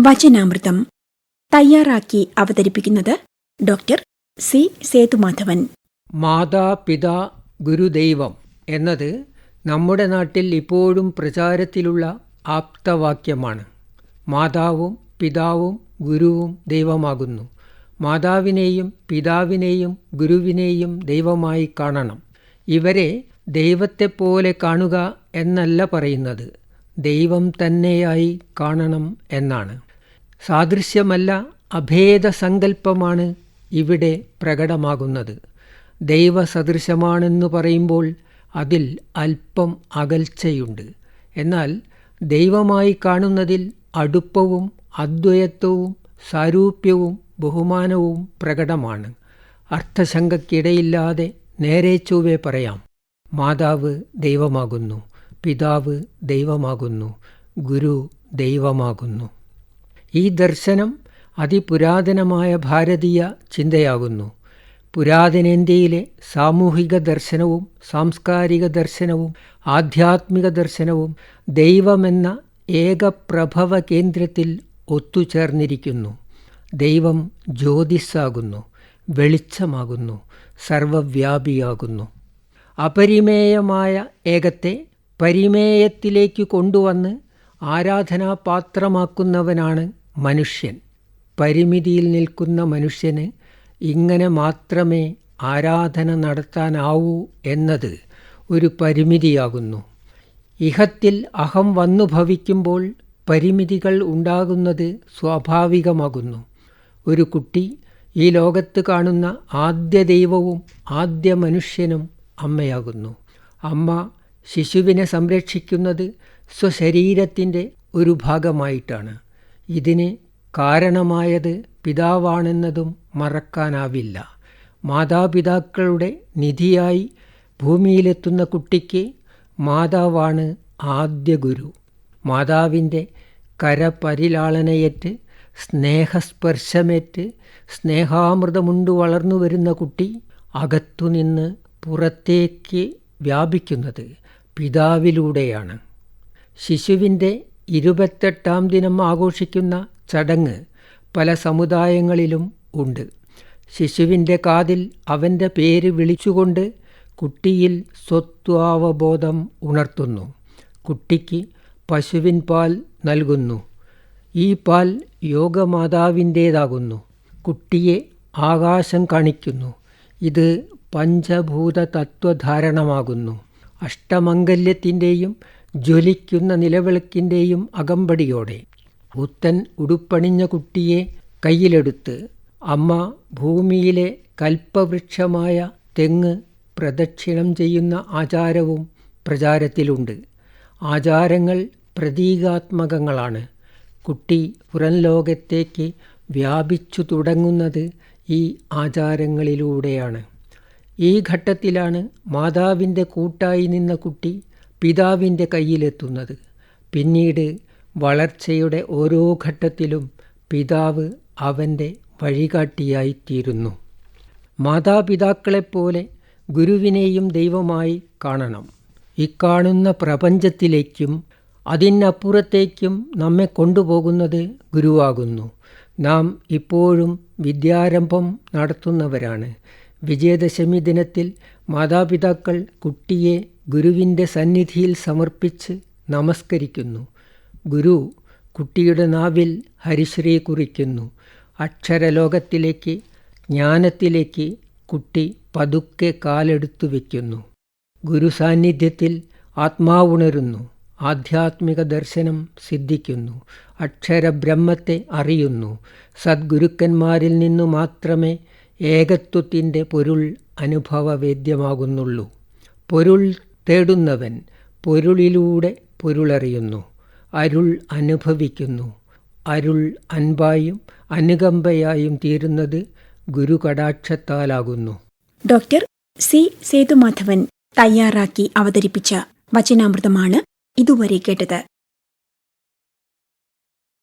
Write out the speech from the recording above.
വചനാമൃതം തയ്യാറാക്കി അവതരിപ്പിക്കുന്നത് doctor C Sethumadhavan. മാതാപിതാ ഗുരുദൈവം എന്നത് നമ്മുടെ നാട്ടിൽ ഇപ്പോഴും പ്രചാരത്തിലുള്ള ആപ്തവാക്യമാണ്. മാതാവും പിതാവും ഗുരുവും ദൈവമാകുന്നു. മാതാവിനെയും പിതാവിനെയും ഗുരുവിനെയും ദൈവമായി കാണണം. ഇവരെ ദൈവത്തെപ്പോലെ കാണുക എന്നല്ല പറയുന്നത്. ദൈവം തന്നെയായി കാണണം എന്നാണ്. സാദൃശ്യമല്ല അഭേദസങ്കല്പമാണ് ഇവിടെ പ്രകടമാകുന്നത്. ദൈവസദൃശമാണെന്ന് പറയുമ്പോൾ അതിൽ അല്പം അകൽച്ചയുണ്ട്. എന്നാൽ ദൈവമായി കാണുന്നതിൽ അടുപ്പവും അദ്വയത്വവും സാരൂപ്യവും ബഹുമാനവും പ്രകടമാണ്. അർത്ഥശങ്കയ്ക്കിടയില്ലാതെ നേരെ ചൊവ്വേ പറയാം. മാതാവ് ദൈവമാകുന്നു പിതാവ് ദൈവമാകുന്നു ഗുരു ദൈവമാകുന്നു. ഈ ദർശനം അതിപുരാതനമായ ഭാരതീയ ചിന്തയാകുന്നു. പുരാതനേന്ത്യയിലെ സാമൂഹിക ദർശനവും സാംസ്കാരിക ദർശനവും ആധ്യാത്മിക ദർശനവും ദൈവമെന്ന ഏകപ്രഭവ കേന്ദ്രത്തിൽ ഒത്തുചേർന്നിരിക്കുന്നു. ദൈവം ജ്യോതിസ്സാകുന്നു വെളിച്ചമാകുന്നു സർവവ്യാപിയാകുന്നു. അപരിമേയമായ ഏകത്തെ പരിമേയത്തിലേക്ക് കൊണ്ടുവന്ന് ആരാധനാപാത്രമാക്കുന്നവനാണ് മനുഷ്യൻ പരിമിതിയിൽ നിൽക്കുന്ന മനുഷ്യന് ഇങ്ങനെ മാത്രമേ ആരാധന നടത്താനാവൂ എന്നത് ഒരു പരിമിതിയാകുന്നു. ഇഹത്തിൽ അഹം വന്നു ഭവിക്കുമ്പോൾ പരിമിതികൾ ഉണ്ടാകുന്നത് സ്വാഭാവികമാകുന്നു. ഒരു കുട്ടി ഈ ലോകത്ത് കാണുന്ന ആദ്യ ദൈവവും ആദ്യ മനുഷ്യനും അമ്മയാകുന്നു. അമ്മ ശിശുവിനെ സംരക്ഷിക്കുന്നത് സ്വശരീരത്തിന്റെ ഒരു ഭാഗമായിട്ടാണ്. ഇതിന് കാരണമായത് പിതാവാണെന്നതും മറക്കാനാവില്ല. മാതാപിതാക്കളുടെ നിധിയായി ഭൂമിയിലെത്തുന്ന കുട്ടിക്ക് മാതാവാണ് ആദ്യ ഗുരു. മാതാവിന്റെ കരപരിലാളനയേറ്റ് സ്നേഹസ്പർശമേറ്റ് സ്നേഹാമൃതമുണ്ടു വളർന്നു വരുന്ന കുട്ടി അകത്തുനിന്ന് പുറത്തേക്ക് വ്യാപിക്കുന്നത് പിതാവിലൂടെയാണ്. ശിശുവിന്റെ ഇരുപത്തെട്ടാം ദിനം ആഘോഷിക്കുന്ന ചടങ്ങ് പല സമുദായങ്ങളിലും ഉണ്ട്. ശിശുവിന്റെ കാതിൽ അവന്റെ പേര് വിളിച്ചുകൊണ്ട് കുട്ടിയിൽ സ്വത്വാവബോധം ഉണർത്തുന്നു. കുട്ടിക്ക് പശുവിൻ പാൽ നൽകുന്നു. ഈ പാൽ യോഗമാതാവിന്റേതാകുന്നു. കുട്ടിയെ ആകാശം കാണിക്കുന്നു. ഇത് പഞ്ചഭൂത തത്വധാരണമാകുന്നു അഷ്ടമംഗല്യത്തിന്റെയും ജ്വലിക്കുന്ന നിലവിളക്കിന്റെയും അകമ്പടിയോടെ പുത്തൻ ഉടുപ്പണിഞ്ഞ കുട്ടിയെ കയ്യിലെടുത്ത് അമ്മ ഭൂമിയിലെ കൽപ്പവൃക്ഷമായ തെങ്ങ് പ്രദക്ഷിണം ചെയ്യുന്ന ആചാരവും പ്രചാരത്തിലുണ്ട്. ആചാരങ്ങൾ പ്രതീകാത്മകങ്ങളാണ്. കുട്ടി പുറം ലോകത്തേക്ക് വ്യാപിച്ചു തുടങ്ങുന്നത് ഈ ആചാരങ്ങളിലൂടെയാണ്. ഈ ഘട്ടത്തിലാണ് മാതാവിന്റെ കൂട്ടായി നിന്ന കുട്ടി പിതാവിന്റെ കയ്യിലെത്തുന്നത്. പിന്നീട് വളർച്ചയുടെ ഓരോ ഘട്ടത്തിലും പിതാവ് അവന്റെ വഴികാട്ടിയായിത്തീരുന്നു. മാതാപിതാക്കളെപ്പോലെ ഗുരുവിനെയും ദൈവമായി കാണണം. ഇക്കാണുന്ന പ്രപഞ്ചത്തിലേക്കും അതിനപ്പുറത്തേക്കും നമ്മെ കൊണ്ടുപോകുന്നത് ഗുരുവാകുന്നു. നാം ഇപ്പോഴും വിദ്യാരംഭം നടത്തുന്നവരാണ്. വിജയദശമി ദിനത്തിൽ മാതാപിതാക്കൾ കുട്ടിയെ ഗുരുവിന്റെ സന്നിധിയിൽ സമർപ്പിച്ച് നമസ്കരിക്കുന്നു. ഗുരു കുട്ടിയുടെ നാവിൽ ഹരിശ്രീ കുറിക്കുന്നു. അക്ഷരലോകത്തിലേക്ക് ജ്ഞാനത്തിലേക്ക് കുട്ടി പതുക്കെ കാലെടുത്തു വയ്ക്കുന്നു. ഗുരുസാന്നിധ്യത്തിൽ ആത്മാവുണരുന്നു. ആധ്യാത്മിക ദർശനം സിദ്ധിക്കുന്നു. അക്ഷരബ്രഹ്മത്തെ അറിയുന്നു. സദ്ഗുരുക്കന്മാരിൽ നിന്നു മാത്രമേ ഏകത്വത്തിന്റെ പൊരുൾ അനുഭവവേദ്യമാകുന്നുള്ളൂ. പൊരുൾ തേടുന്നവൻ പൊരുളിലൂടെ പൊരുളറിയുന്നു. അരുൾ അനുഭവിക്കുന്നു. അരുൾ അൻപായും അനുകമ്പയായും തീരുന്നത് ഗുരുകടാക്ഷത്താലാകുന്നു. Doctor C. സേതുമാധവൻ തയ്യാറാക്കി അവതരിപ്പിച്ച വചനാമൃതമാണ് ഇതുവരെ കേട്ടത്.